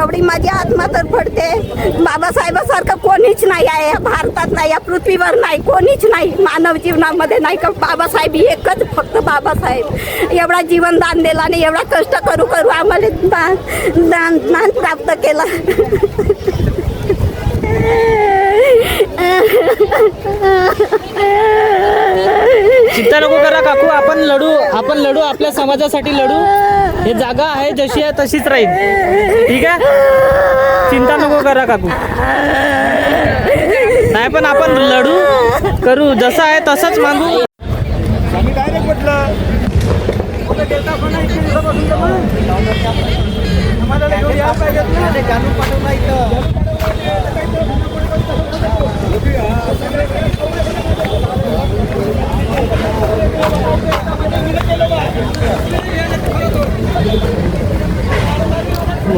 एवढी माझी आत्मा तर पडते बाबासाहेबासारखं कोणीच नाही आहे. या भारतात नाही या पृथ्वीवर नाही कोणीच नाही. मानव जीवनामध्ये नाही का बाबासाहेब एकच फक्त बाबासाहेब. एवढा जीवनदान दिला आणि एवढा कष्ट करू करू आम्हाला दान दान दान प्राप्त केला. चिंता नको करा काकू आपण लढू आपण लढू आपल्या समाजासाठी लढू. हे जागा आहे जशी आहे तशीच राहील. ठीक आहे? चिंता नको करा काकू. नाही पण आपण लढू करू. जसं आहे तसंच मागू. आम्ही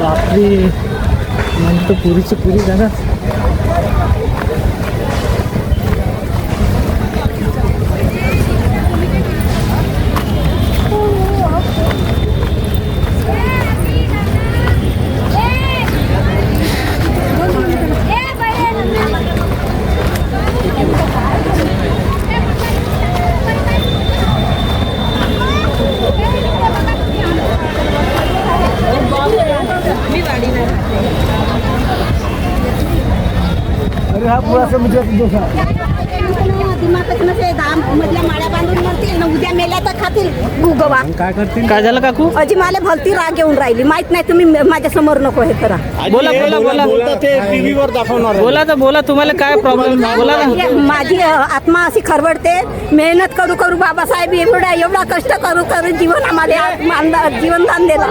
बापरे. म्हणजे तर पुरीची पुरी जाणार हा पुरा दोसा मधल्या माळ्या बांधून मरतील ना उद्या मेल्या तर खातील गुगवा काय करतील? काय झालं काकू? अजी मला भलती राग येऊन राहिली. माहीत नाही तुम्ही माझ्यासमोर नको हे करा. बोला बोला बोला ते टीव्हीवर दाखवणार. बोला तर बोला तुम्हाला काय प्रॉब्लेम बोला ना. माझी- आत्मा अशी खरवडते. मेहनत करू करू बाबासाहेब एवढा एवढा कष्ट करू करू जीवन आम्हाला आत्मा- जीवनदान दिला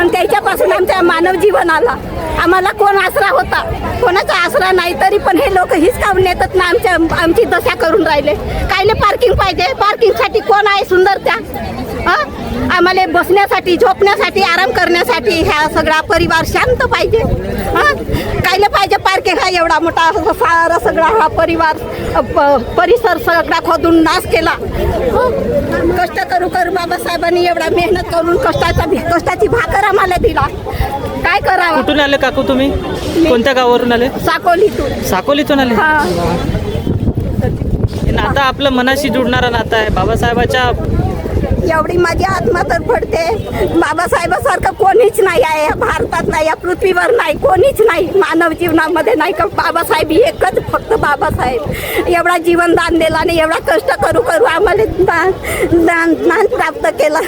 आणि त्याच्यापासून आमच्या मानव जीवन आला आम्हाला कोण आसरा होता? कोणाचा आसरा नाही तरी पण हे लोक हीच काम नेतात ना आमच्या आमची दशा करून राहिले. कायले पार्किंग पाहिजे? पार्किंगसाठी कोण आहे सुंदर त्या? हं? आम्हाला बसण्यासाठी झोपण्यासाठी आराम करण्यासाठी ह्या सगळा परिवार शांत पाहिजे. हां? कायले पाहिजे हा एवढा मोठा सारा सगळा हा परिवार परिसर सगळा खोदून नाश केला? कष्ट करू करू बाबासाहेबांनी एवढा मेहनत करून कष्टाचा कष्टाची भाकर आम्हाला दिला. काय करावं? कुठून आले काकू तुम्ही? कोणत्या गावावरून आले? साकोलीतून. साकोलीतून आले? नातं आपलं मनाशी जुडणारं नातं आहे. बाबासाहेबाच्या एवढी माझी आत्मा तर पडते बाबासाहेबासारखं कोणीच नाही आहे. या भारतात नाही या पृथ्वीवर नाही कोणीच नाही. मानव जीवनामध्ये नाही का बाबासाहेब एकच फक्त बाबासाहेब. एवढा जीवनदान दिला आणि एवढा कष्ट करू करू आम्हाला दान दान दान प्राप्त केला.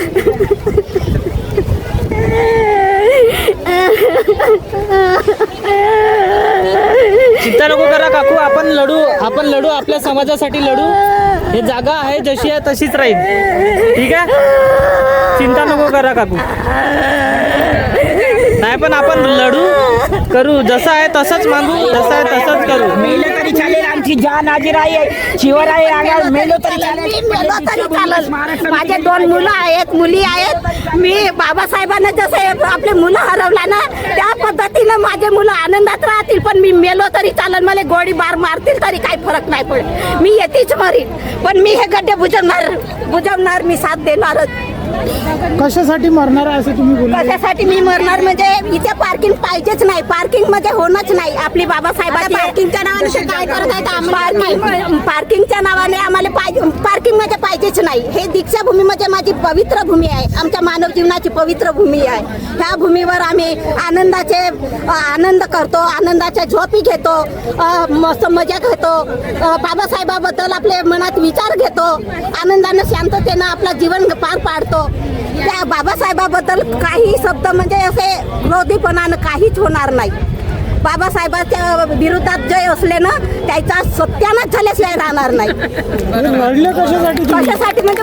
चिंता नको करा काकू आपण लढू आपण लढू आपल्या समाजासाठी लढू. हे जागा आहे जशी आहे तशीच राहील. ठीक आहे? चिंता नको करा काकू. नाही पण आपण लढू करू. जसं आहे तसंच मागू जसं आहे तसंच करू. मेलं तरी चालेल आमची जान हाजीर आहे शिवर आहे मेलो तरी चालेल. मी मेलो तरी चालेल. माझे दोन मुलं आहेत मुली आहेत. मी बाबासाहेबांना जसे आपले मुलं हरवला ना त्या पद्धतीनं माझे मुलं आनंदात राहतील पण मी मेलो तरी चालेल मला गोळी बार मारतील तरी काही फरक नाही पडेल मी येतेच मरीन पण मी हे गड्डे बुजवणार बुजवणार मी साथ देणारच. कशासाठी मरणार आहे असं तुम्ही बोलले? कशासाठी मी मरणार? म्हणजे इथे पार्किंग पाहिजेच नाही. पार्किंगमध्ये होणंच नाही. आपली बाबासाहेबांची पार्किंगच्या नावाने काय करत आहेत पार्किंगच्या नावाने आम्हाला पाहिजे पार्किंगमध्ये पाहिजेच नाही. हे दीक्षाभूमी म्हणजे माझी पवित्र भूमी आहे. आमच्या मानव जीवनाची पवित्र भूमी आहे. ह्या भूमीवर आम्ही आनंदाचे आनंद करतो. आनंदाच्या झोपी घेतो. मस्त मजा घेतो. बाबासाहेबाबद्दल आपले मनात विचार घेतो. आनंदानं शांततेनं आपलं जीवन पार पाडतो. त्या बाबासाहेबाबद्दल काही शब्द म्हणजे असे क्रोधीपणानं काहीच होणार नाही. बाबासाहेबाच्या विरोधात जय असले ना त्याचा सत्यानाच झाल्याशिवाय राहणार नाही. कशासाठी म्हणजे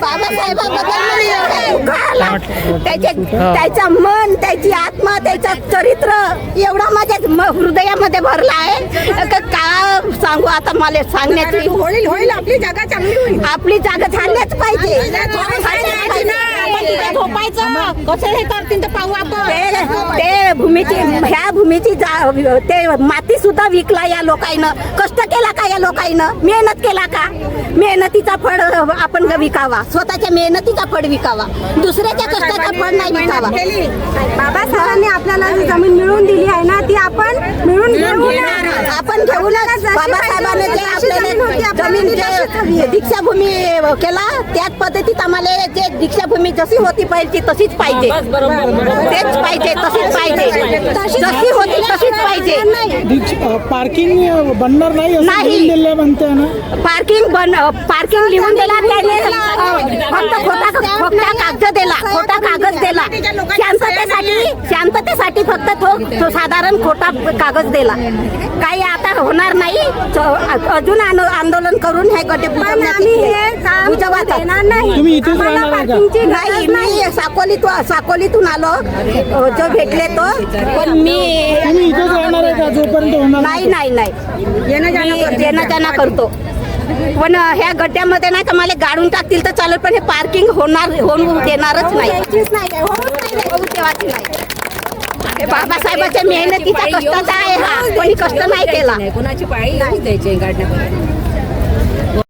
बाबासाहेबाबद्दल मला एवढा उखाणा आला. त्याचे त्याचा मन त्याची आत्मा त्याचं चरित्र एवढा माझ्या हृदयामध्ये भरला आहे. का का सांगू आता मला सांगण्याची होईल होईल आपली जागा चांगली होईल. आपली जागा झाल्याच पाहिजे. कुठे झोपायचं. कसं हे करतील तर पाहू आपण. ते भूमीची ह्या भूमीची जा ते माती सुद्धा विकला या लोकांना कष्ट केला का या लोकांना मेहनत केला का? मेहनतीचा फळ आपण विकावा. स्वतःच्या मेहनतीचा फळ विकावा. दुसऱ्याच्या कष्टाचा फळ नाही विकावा. बाबासाहेबांनी आपल्याला जी जमीन मिळवून दिली आहे ना ती आपण मिळून घेऊ आपण घेऊनच बाबासाहेबांनी जे आपल्याला जमीन जे दीक्षाभूमी केला त्याच पद्धतीत आम्हाला जे दीक्षाभूमी जशी होती पाहिजे तशीच पाहिजे. तेच पाहिजे तशीच पाहिजे. जशी होती तशीच पाहिजे. पार्किंग बनणार नाही म्हणते ना? पार्किंग बन पार्किंग लिहून दिला त्याने फक्त खोटा खोटा कागद दिला खोटा कागद दिला. शांततेसाठी शांततेसाठी फक्त तो तो साधारण खोटा कागद दिला. काही आता होणार नाही. अजून आंदोलन करून हे गटे आम्ही हे काम बुजवायचं. देणार नाही. तुम्ही इथेच आम्हाला राहणार का? नाही नाही मी साकोलीतून साकोलीतून आलो. जो भेटले तो. पण मी तुम्ही इथेच राहणार आहे का? जोपर्यंत होणार नाही नाही. नाही मी येणं जाणं करतो. पण ह्या गड्ड्यामध्ये नाही का मला गाडून टाकतील तर चालेल पण हे पार्किंग होणार होऊन देणारच नाही. हे बाबासाहेबाच्या मेहनतीचा कष्टाचा आहे हा. कोणी कष्ट नाही केला. कोणाची पाळी नाही द्यायची गाडण्या